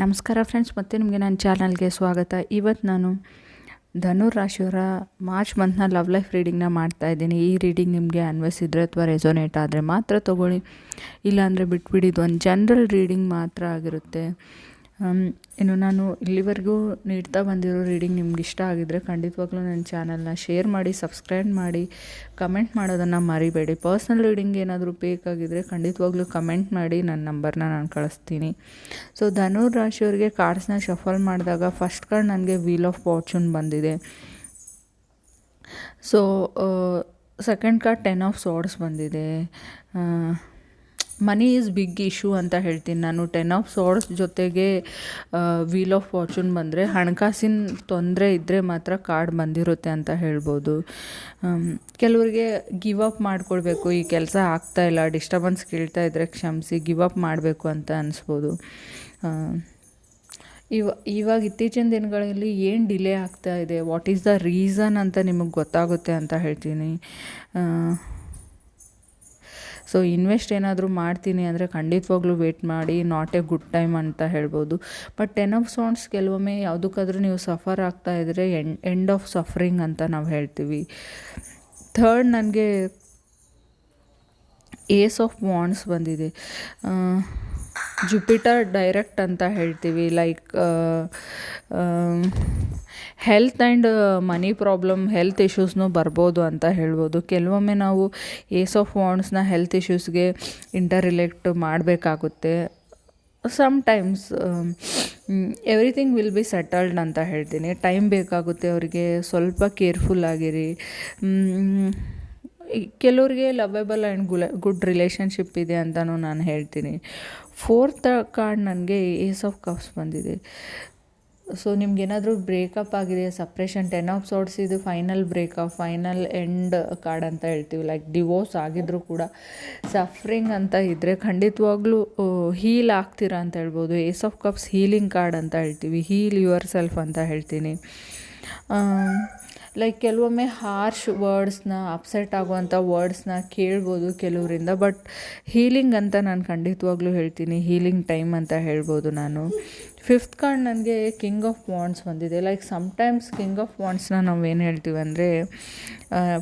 ನಮಸ್ಕಾರ ಫ್ರೆಂಡ್ಸ್ ಮತ್ತೆ ನಿಮಗೆ ನನ್ನ ಚಾನಲ್ಗೆ ಸ್ವಾಗತ. ಇವತ್ತು ನಾನು ಧನುರ್ ರಾಶಿಯವರ ಮಾರ್ಚ್ ಮಂತ್ನ ಲವ್ ಲೈಫ್ ರೀಡಿಂಗ್ನ ಮಾಡ್ತಾ ಇದ್ದೀನಿ. ಈ ರೀಡಿಂಗ್ ನಿಮಗೆ ಅನ್ವಯಿಸಿದ್ರೆ ಅಥವಾ ರೆಸೋನೇಟ್ ಆದರೆ ಮಾತ್ರ ತೊಗೊಳ್ಳಿ. ಇಲ್ಲಾಂದರೆ ಬಿಟ್ಬಿಡಿ, ಇದು ಒಂದು ಜನರಲ್ ರೀಡಿಂಗ್ ಮಾತ್ರ ಆಗಿರುತ್ತೆ. ಇನ್ನು ನಾನು ಇಲ್ಲಿವರೆಗೂ ನೀಡ್ತಾ ಬಂದಿರೋ ರೀಡಿಂಗ್ ನಿಮ್ಗೆ ಇಷ್ಟ ಆಗಿದ್ರೆ ಖಂಡಿತವಾಗ್ಲೂ ನನ್ನ ಚಾನಲ್ನ ಶೇರ್ ಮಾಡಿ, ಸಬ್ಸ್ಕ್ರೈಬ್ ಮಾಡಿ, ಕಮೆಂಟ್ ಮಾಡೋದನ್ನು ಮರಿಬೇಡಿ. ಪರ್ಸ್ನಲ್ ರೀಡಿಂಗ್ ಏನಾದರೂ ಬೇಕಾಗಿದ್ದರೆ ಖಂಡಿತವಾಗ್ಲೂ ಕಮೆಂಟ್ ಮಾಡಿ, ನನ್ನ ನಂಬರ್ನ ನಾನು ಕಳಿಸ್ತೀನಿ. ಸೊ ಧನುರ್ ರಾಶಿಯವರಿಗೆ ಕಾರ್ಡ್ಸ್ನ ಶಫಲ್ ಮಾಡಿದಾಗ ಫಸ್ಟ್ ಕಾರ್ಡ್ ನನಗೆ ವೀಲ್ ಆಫ್ ಫಾರ್ಚೂನ್ ಬಂದಿದೆ. So second card ten of swords ಬಂದಿದೆ. ಮನಿ ಈಸ್ ಬಿಗ್ ಇಶ್ಯೂ ಅಂತ ಹೇಳ್ತೀನಿ ನಾನು. ಟೆನ್ ಆಫ್ ಸೋರ್ಡ್ಸ್ ಜೊತೆಗೆ ವೀಲ್ ಆಫ್ ಫಾರ್ಚೂನ್ ಬಂದರೆ ಹಣಕಾಸಿನ ತೊಂದರೆ ಇದ್ದರೆ ಮಾತ್ರ ಕಾರ್ಡ್ ಬಂದಿರುತ್ತೆ ಅಂತ ಹೇಳ್ಬೋದು. ಕೆಲವರಿಗೆ ಗಿವ್ ಅಪ್ ಮಾಡ್ಕೊಳ್ಬೇಕು. ಈ ಕೆಲಸ ಆಗ್ತಾ ಇಲ್ಲ ಡಿಸ್ಟರ್ಬೆನ್ಸ್ ಕೇಳ್ತಾ ಇದ್ದರೆ ಕ್ಷಮಿಸಿ ಗಿವ್ ಅಪ್ ಮಾಡಬೇಕು ಅಂತ ಅನಿಸ್ಬೋದು. ಇವ, ಇವಾಗ ಇತ್ತೀಚಿನ ದಿನಗಳಲ್ಲಿ ಏನು ಡಿಲೇ ಆಗ್ತಾ ಇದೆ? ವಾಟ್ ಈಸ್ ದ ರೀಸನ್ ಅಂತ ನಿಮಗೆ ಗೊತ್ತಾಗುತ್ತೆ ಅಂತ ಹೇಳ್ತೀನಿ. ಸೊ ಇನ್ವೆಸ್ಟ್ ಏನಾದರೂ ಮಾಡ್ತೀನಿ ಅಂದರೆ ಖಂಡಿತವಾಗ್ಲೂ ವೇಟ್ ಮಾಡಿ ನಾಟ್ ಎ ಗುಡ್ ಟೈಮ್ ಅಂತ ಹೇಳ್ಬೋದು. ಬಟ್ ಟೆನ್ ಆಫ್ ಸೌಂಡ್ಸ್ ಕೆಲವೊಮ್ಮೆ ಯಾವುದಕ್ಕಾದ್ರೂ ನೀವು ಸಫರ್ ಆಗ್ತಾ ಇದ್ದರೆ ಎಂಡ್ ಎಂಡ್ ಆಫ್ ಸಫರಿಂಗ್ ಅಂತ ನಾವು ಹೇಳ್ತೀವಿ. ಥರ್ಡ್ ನನಗೆ ಏಸ್ ಆಫ್ ವಾಂಡ್ಸ್ ಬಂದಿದೆ. ಜುಪಿಟರ್ ಡೈರೆಕ್ಟ್ ಅಂತ ಹೇಳ್ತೀವಿ like health and money problem health ಇಶ್ಯೂಸ್ನೂ ಬರ್ಬೋದು ಅಂತ ಹೇಳ್ಬೋದು. ಕೆಲವೊಮ್ಮೆ ನಾವು ಏಸ್ ಆಫ್ ವಾಂಡ್ಸ್ನ ಹೆಲ್ತ್ ಇಶ್ಯೂಸ್ಗೆ ಇಂಟರ್ ರಿಲೇಟ್ ಮಾಡಬೇಕಾಗುತ್ತೆ. Sometimes everything will be settled ಅಂತ ಹೇಳ್ತೀನಿ. ಟೈಮ್ ಬೇಕಾಗುತ್ತೆ ಅವರಿಗೆ, ಸ್ವಲ್ಪ ಕೇರ್ಫುಲ್ ಆಗಿರಿ. ಕೆಲವ್ರಿಗೆ ಲವೆಬಲ್ ಆ್ಯಂಡ್ ಗುಲ ಗುಡ್ ರಿಲೇಷನ್ಶಿಪ್ ಇದೆ ಅಂತಲೂ ನಾನು ಹೇಳ್ತೀನಿ. ಫೋರ್ತ್ ಕಾರ್ಡ್ ನನಗೆ ಏಸ್ ಆಫ್ ಕಪ್ಸ್ ಬಂದಿದೆ. ಸೊ, ನಿಮ್ಗೇನಾದರೂ ಬ್ರೇಕಪ್ ಆಗಿದೆ, ಸಪ್ರೇಷನ್ ಟೆನ್ ಆಫ್ ಸೋರ್ಟ್ಸ್ ಇದು, final breakup, final end card ಅಂತ ಹೇಳ್ತೀವಿ. ಲೈಕ್ ಡಿವೋರ್ಸ್ ಆಗಿದ್ರೂ ಕೂಡ ಸಫ್ರಿಂಗ್ ಅಂತ ಇದ್ದರೆ ಖಂಡಿತವಾಗ್ಲೂ ಹೀಲ್ ಆಗ್ತೀರಾ ಅಂತ ಹೇಳ್ಬೋದು. Ace of cups healing card ಅಂತ ಹೇಳ್ತೀವಿ. ಹೀಲ್ ಯುವರ್ ಸೆಲ್ಫ್ ಅಂತ ಹೇಳ್ತೀನಿ. ಲೈಕ್ ಕೆಲವೊಮ್ಮೆ ಹಾರ್ಷ್ ವರ್ಡ್ಸ್ನ ಅಪ್ಸೆಟ್ ಆಗುವಂಥ ವರ್ಡ್ಸ್ನ ಕೇಳ್ಬೋದು ಕೆಲವರಿಂದ ಬಟ್ ಹೀಲಿಂಗ್ ಅಂತ ನಾನು ಖಂಡಿತವಾಗ್ಲೂ ಹೇಳ್ತೀನಿ. ಹೀಲಿಂಗ್ ಟೈಮ್ ಅಂತ ಹೇಳ್ಬೋದು ನಾನು. ಫಿಫ್ತ್ ಕಾರ್ಡ್ ನನಗೆ ಕಿಂಗ್ ಆಫ್ ವಾಂಡ್ಸ್ ಬಂದಿದೆ. ಲೈಕ್ ಸಮ್ಟೈಮ್ಸ್ ಕಿಂಗ್ ಆಫ್ ವಾಂಡ್ಸ್ನ ನಾವು ಏನು ಹೇಳ್ತೀವಿ ಅಂದರೆ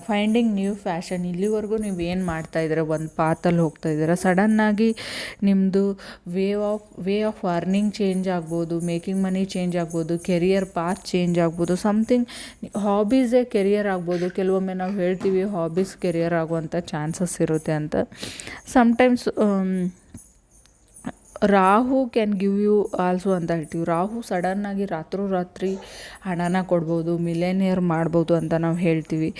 ಫೈಂಡಿಂಗ್ ನ್ಯೂ ಫ್ಯಾಷನ್ ಇಲ್ಲಿವರೆಗೂ ನೀವು ಏನು ಮಾಡ್ತಾ ಇದ್ದೀರ? ಒಂದು ಪಾತಲ್ಲಿ ಹೋಗ್ತಾ ಇದ್ದೀರ? ಸಡನ್ನಾಗಿ ನಿಮ್ಮದು way of way of earning change ಆಗ್ಬೋದು ಮೇಕಿಂಗ್ ಮನಿ ಚೇಂಜ್ ಆಗ್ಬೋದು ಕೆರಿಯರ್ ಪಾತ್ ಚೇಂಜ್ ಆಗ್ಬೋದು ಸಮಥಿಂಗ್ ಹಾಬೀಸೇ ಕೆರಿಯರ್ ಆಗ್ಬೋದು. ಕೆಲವೊಮ್ಮೆ ನಾವು ಹೇಳ್ತೀವಿ ಹಾಬೀಸ್ ಕೆರಿಯರ್ ಆಗುವಂಥ ಚಾನ್ಸಸ್ ಇರುತ್ತೆ ಅಂತ. Sometimes Rahu can give you also ಅಂತ ಹೇಳ್ತೀವಿ. ರಾಹು ಸಡನ್ನಾಗಿ ರಾತ್ರೋರಾತ್ರಿ ಹಣನ ಕೊಡ್ಬೋದು ಮಿಲೇನಿಯರ್ ಮಾಡ್ಬೋದು ಅಂತ ನಾವು ಹೇಳ್ತೀವಿ.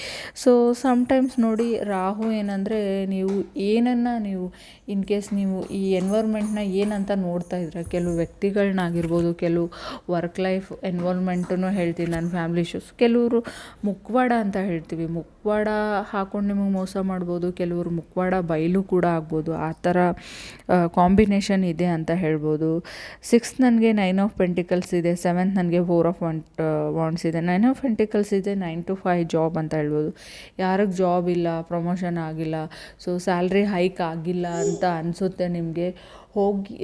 ಸೊ ಸಮ್ಟೈಮ್ಸ್ ನೋಡಿ ರಾಹು ಏನಂದರೆ ನೀವು ಏನನ್ನು ನೀವು ಇನ್ ಕೇಸ್ ನೀವು ಈ ಎನ್ವೈರ್ಮೆಂಟ್ನ ಏನಂತ ನೋಡ್ತಾ ಇದ್ರೆ, ಕೆಲವು ವ್ಯಕ್ತಿಗಳನ್ನಾಗಿರ್ಬೋದು ಕೆಲವು ವರ್ಕ್ ಲೈಫ್ ಎನ್ವೈರ್ಮೆಂಟನ್ನು ಹೇಳ್ತೀನಿ ನನ್ನ ಫ್ಯಾಮಿಲಿ ಇಶ್ಯೂಸ್ ಕೆಲವರು ಮುಖವಾಡ ಅಂತ ಹೇಳ್ತೀವಿ. ಮುಖವಾಡ ಹಾಕೊಂಡು ನಿಮಗೆ ಮೋಸ ಮಾಡ್ಬೋದು, ಕೆಲವರು ಮುಖವಾಡ ಬಯಲು ಕೂಡ ಆಗ್ಬೋದು. ಆ ಥರ ಕಾಂಬಿನೇಷನ್ ಇದೆ ಅಂತ ಹೇಳ್ಬೋದು. ಸಿಕ್ಸ್ ನನಗೆ ನೈನ್ ಆಫ್ ಪೆಂಟಿಕಲ್ಸ್ ಇದೆ ಸೆವೆಂತ್ ನನಗೆ ಫೋರ್ ಆಫ್ ವಾಂಟ್ ವಾಂಡ್ಸ್ ಇದೆ. ನೈನ್ ಆಫ್ ಪೆಂಟಿಕಲ್ಸ್ ಇದೆ ನೈನ್ ಟು ಫೈವ್ ಜಾಬ್ ಅಂತ ಹೇಳ್ಬೋದು. ಯಾರಿಗೆ ಜಾಬ್ ಇಲ್ಲ ಪ್ರಮೋಷನ್ ಆಗಿಲ್ಲ ಸೊ ಸ್ಯಾಲ್ರಿ ಹೈಕ್ ಆಗಿಲ್ಲ ಅಂತ ಅನಿಸುತ್ತೆ ನಿಮಗೆ. ಹೋಗಿ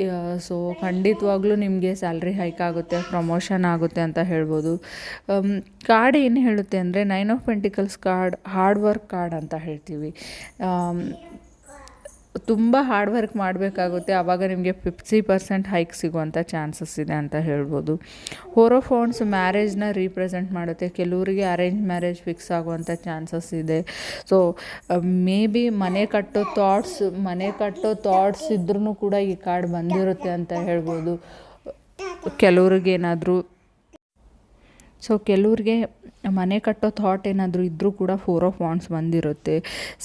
ಸೊ ಖಂಡಿತವಾಗ್ಲೂ ನಿಮಗೆ ಸ್ಯಾಲ್ರಿ ಹೈಕ್ ಆಗುತ್ತೆ ಪ್ರಮೋಷನ್ ಆಗುತ್ತೆ ಅಂತ ಹೇಳ್ಬೋದು. ಕಾರ್ಡ್ ಏನು ಹೇಳುತ್ತೆ ಅಂದರೆ nine of pentacles card hard work card ಅಂತ ಹೇಳ್ತೀವಿ. ತುಂಬ ಹಾರ್ಡ್ ವರ್ಕ್ ಮಾಡಬೇಕಾಗುತ್ತೆ. ಆವಾಗ ನಿಮಗೆ ಫಿಫ್ಟಿ ಪರ್ಸೆಂಟ್ ಹೈಕ್ ಸಿಗುವಂಥ ಚಾನ್ಸಸ್ ಇದೆ ಅಂತ ಹೇಳ್ಬೋದು. ಹೋರೋಫೋನ್ಸ್ ಮ್ಯಾರೇಜ್ನ ರೀಪ್ರೆಸೆಂಟ್ ಮಾಡುತ್ತೆ. ಕೆಲವರಿಗೆ ಅರೇಂಜ್ ಮ್ಯಾರೇಜ್ ಫಿಕ್ಸ್ ಆಗುವಂಥ ಚಾನ್ಸಸ್ ಇದೆ. ಸೊ ಮೇ ಬಿ ಮನೆ ಕಟ್ಟೋ ಥಾಟ್ಸ್ ಮನೆ ಕಟ್ಟೋ ಥಾಟ್ಸ್ ಇದ್ರೂ ಕೂಡ ಈ ಕಾರ್ಡ್ ಬಂದಿರುತ್ತೆ ಅಂತ ಹೇಳ್ಬೋದು. ಕೆಲವ್ರಿಗೇನಾದರೂ ಸೊ ಕೆಲವ್ರಿಗೆ ಮನೆ ಕಟ್ಟೋ ಥಾಟ್ ಏನಾದರೂ ಇದ್ದರೂ ಕೂಡ ಫೋರ್ ಆಫ್ ವಾಂಡ್ಸ್ ಬಂದಿರುತ್ತೆ.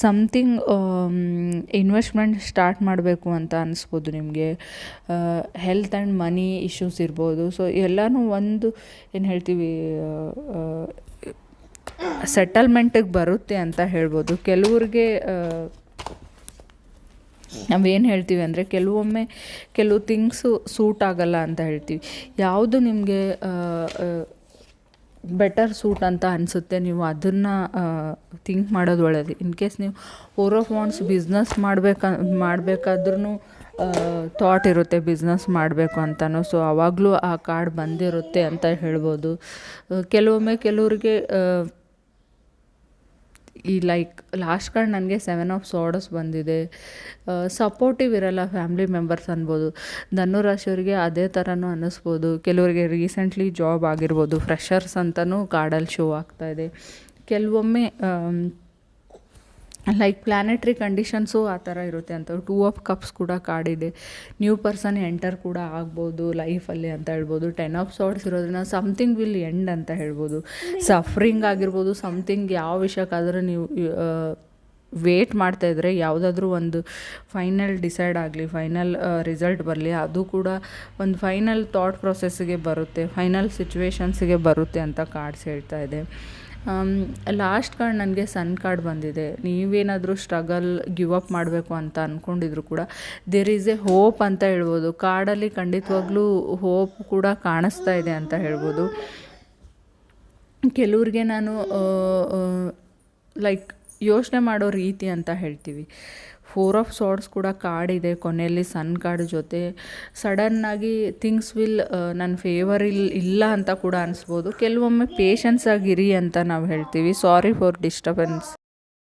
ಸಮ್ಥಿಂಗ್ ಇನ್ವೆಸ್ಟ್ಮೆಂಟ್ ಸ್ಟಾರ್ಟ್ ಮಾಡಬೇಕು ಅಂತ ಅನಿಸ್ಬೋದು ನಿಮಗೆ. ಹೆಲ್ತ್ ಆ್ಯಂಡ್ ಮನಿ ಇಶ್ಯೂಸ್ ಇರ್ಬೋದು. ಸೊ ಎಲ್ಲನೂ ಒಂದು, ಏನು ಹೇಳ್ತೀವಿ ಸೆಟಲ್ಮೆಂಟಿಗೆ ಬರುತ್ತೆ ಅಂತ ಹೇಳ್ಬೋದು. ಕೆಲವ್ರಿಗೆ ನಾವೇನು ಹೇಳ್ತೀವಿ ಅಂದರೆ ಕೆಲವೊಮ್ಮೆ ಕೆಲವು ಥಿಂಗ್ಸು ಸೂಟ್ ಆಗಲ್ಲ ಅಂತ ಹೇಳ್ತೀವಿ. ಯಾವುದು ನಿಮಗೆ ಬೆಟರ್ ಸೂಟ್ ಅಂತ ಅನಿಸುತ್ತೆ. ನೀವು ಅದನ್ನು ಥಿಂಕ್ ಮಾಡೋದು ಒಳ್ಳೆಯದು ಇನ್ ಕೇಸ್ ನೀವು ಫೋರ್ ಆಫ್ ಬಿಸ್ನೆಸ್ ಮಾಡಬೇಕ ಮಾಡಬೇಕಾದ್ರೂ ಥಾಟ್ ಇರುತ್ತೆ ಬಿಸ್ನೆಸ್ ಮಾಡಬೇಕು ಅಂತಲೂ ಸೊ ಆವಾಗಲೂ ಆ ಕಾರ್ಡ್ ಬಂದಿರುತ್ತೆ ಅಂತ ಹೇಳ್ಬೋದು. ಕೆಲವೊಮ್ಮೆ ಕೆಲವ್ರಿಗೆ ಈ ಲೈಕ್ ಲಾಸ್ಟ್ ಕಾರ್ಡ್ ನನಗೆ ಸೆವೆನ್ ಆಫ್ ಸಾರ್ಡಸ್ ಬಂದಿದೆ. ಸಪೋರ್ಟಿವ್ ಇರಲ್ಲ ಫ್ಯಾಮ್ಲಿ ಮೆಂಬರ್ಸ್ ಅನ್ಬೋದು. ಧನುರಾಶಿಯವರಿಗೆ ಅದೇ ಥರನೂ ಅನ್ನಿಸ್ಬೋದು. ಕೆಲವರಿಗೆ ರೀಸೆಂಟ್ಲಿ ಜಾಬ್ ಆಗಿರ್ಬೋದು. ಫ್ರೆಷರ್ಸ್ ಅಂತಲೂ ಕಾರ್ಡಲ್ಲಿ ಶೋ ಆಗ್ತಾ ಇದೆ. ಕೆಲವೊಮ್ಮೆ ಲೈಕ್ ಪ್ಲ್ಯಾನೆಟ್ರಿ ಕಂಡೀಷನ್ಸು ಆ ಥರ ಇರುತ್ತೆ ಅಂತ. ಟೂ ಆಫ್ ಕಪ್ಸ್ ಕೂಡ ಕಾಡಿದೆ. ನ್ಯೂ ಪರ್ಸನ್ ಎಂಟರ್ ಕೂಡ ಆಗ್ಬೋದು ಲೈಫಲ್ಲಿ ಅಂತ ಹೇಳ್ಬೋದು. ಟೆನ್ ಆಫ್ ಸಾರ್ಟ್ಸ್ ಇರೋದ್ರಿಂದ ಸಮಥಿಂಗ್ ವಿಲ್ ಎಂಡ್ ಅಂತ ಹೇಳ್ಬೋದು. ಸಫ್ರಿಂಗ್ ಆಗಿರ್ಬೋದು ಸಮಥಿಂಗ್ ಯಾವ ವಿಷಯಕ್ಕಾದರೂ ನೀವು ವೇಟ್ ಇದ್ದರೆ ಯಾವುದಾದ್ರೂ ಒಂದು ಫೈನಲ್ ಡಿಸೈಡ್ ಆಗಲಿ ಫೈನಲ್ ರಿಸಲ್ಟ್ ಬರಲಿ, ಅದು ಕೂಡ ಒಂದು ಫೈನಲ್ ಥಾಟ್ ಪ್ರೊಸೆಸ್ಸಿಗೆ ಬರುತ್ತೆ ಫೈನಲ್ ಸಿಚುವೇಶನ್ಸಿಗೆ ಬರುತ್ತೆ ಅಂತ ಕಾರ್ಡ್ಸ್ ಹೇಳ್ತಾ ಇದೆ. ಲಾಸ್ಟ್ ಕಾರ್ಡ್ ನನಗೆ ಸನ್ ಕಾರ್ಡ್ ಬಂದಿದೆ. ನೀವೇನಾದರೂ ಸ್ಟ್ರಗಲ್ ಗಿವ್ ಅಪ್ ಮಾಡಬೇಕು ಅಂತ ಅಂದ್ಕೊಂಡಿದ್ರು ಕೂಡ ದೇರ್ ಈಸ್ ಎ ಹೋಪ್ ಅಂತ ಹೇಳ್ಬೋದು. ಕಾರ್ಡಲ್ಲಿ ಖಂಡಿತವಾಗ್ಲೂ ಹೋಪ್ ಕೂಡ ಕಾಣಿಸ್ತಾ ಇದೆ ಅಂತ ಹೇಳ್ಬೋದು. ಕೆಲವ್ರಿಗೆ ನಾನು ಲೈಕ್ ಯೋಚನೆ ಮಾಡೋ ರೀತಿ ಅಂತ ಹೇಳ್ತೀವಿ. ಫೋರ್ ಆಫ್ ಸಾರ್ಡ್ಸ್ ಕೂಡ ಕಾರ್ಡ್ ಇದೆ ಕೊನೆಯಲ್ಲಿ ಸನ್ ಕಾರ್ಡ್ ಜೊತೆ. ಸಡನ್ನಾಗಿ ಥಿಂಗ್ಸ್ ವಿಲ್ ನನ್ನ ಫೇವರ್ ಇಲ್, ಇಲ್ಲ ಅಂತ ಕೂಡ ಅನಿಸ್ಬೋದು. ಕೆಲವೊಮ್ಮೆ ಪೇಷನ್ಸ್ ಆಗಿರಿ ಅಂತ ನಾವು ಹೇಳ್ತೀವಿ. Sorry for disturbance